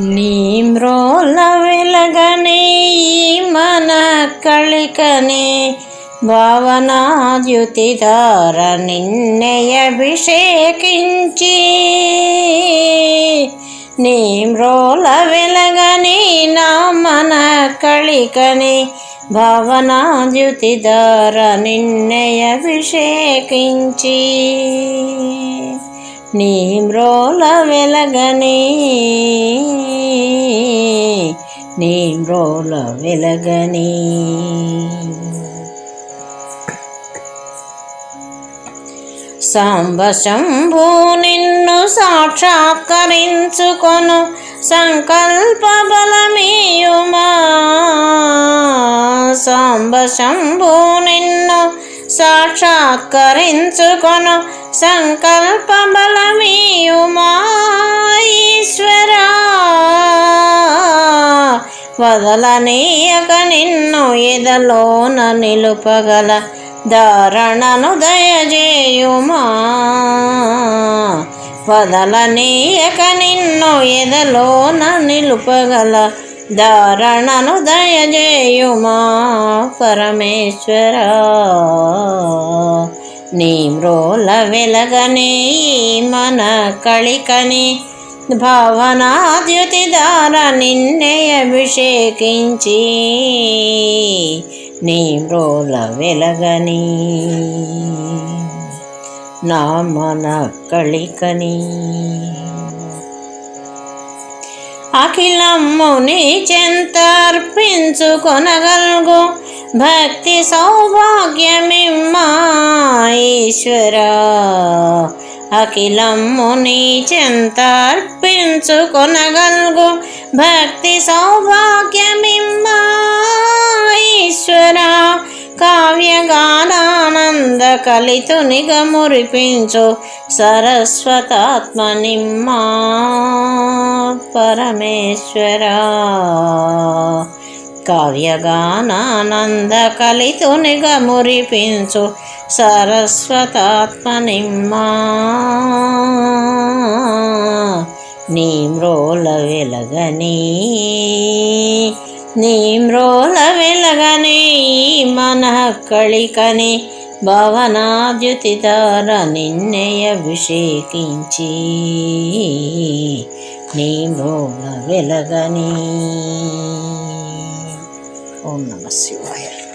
నీమ్రోల వెలగని మన కళికని. భావనాద్యుతిధార నిన్నయ అభిషేకించి. నీమ్రోల వెలగని నా మన కళికని. భావనాద్యుతిధార నిన్నయ అభిషేకించి. నీ మ్రోల వెలగని. నీ మ్రోల వెలగని. సాంబశంభు నిన్ను సాక్షాత్కరించుకొను సంకల్ప బలమీయుమా. సాంబశంభు నిన్ను సాక్షాత్కరించుకొను సంకల్ప బలమీయుమా ఈశ్వరా వదలనీయక నిన్ను ఎదలోన నిలుపగల ధారణను దయజేయుమా వదలనీయక నిన్ను ఎదలోన నిలుపగల ధారణను దయజేయుమా పరమేశ్వర. నీ మ్రోల వెలగని మన కళికని భావనాద్యుతి దార నిన్నే అభిషేకించి నీ మ్రోల వెలగని నా మన కళికని అఖిలమ్ముని చెంతర్పించుకొనగల్గు. భక్తి సౌభాగ్యమిమ్మా ఈశ్వర. అఖిలమ్ముని చెంతర్పించుకొనగల్గు. భక్తి సౌభాగ్యమిమ్మా ఈశ్వర. కావ్యగానానంద కలితునిగ మురిపించు సరస్వతాత్మ నిమ్మా పరమేశ్వర. కావ్యగానానంద కలితు మురిపించు సరస్వతాత్మ నిమ్మా నీ మ్రోల వెలగని నీ మ్రోల వెలగని మన కళికని భవనాద్యుతితార నిన్నయ అభిషేకించి. నీ వెలగని. ఓం నమ శివాయ.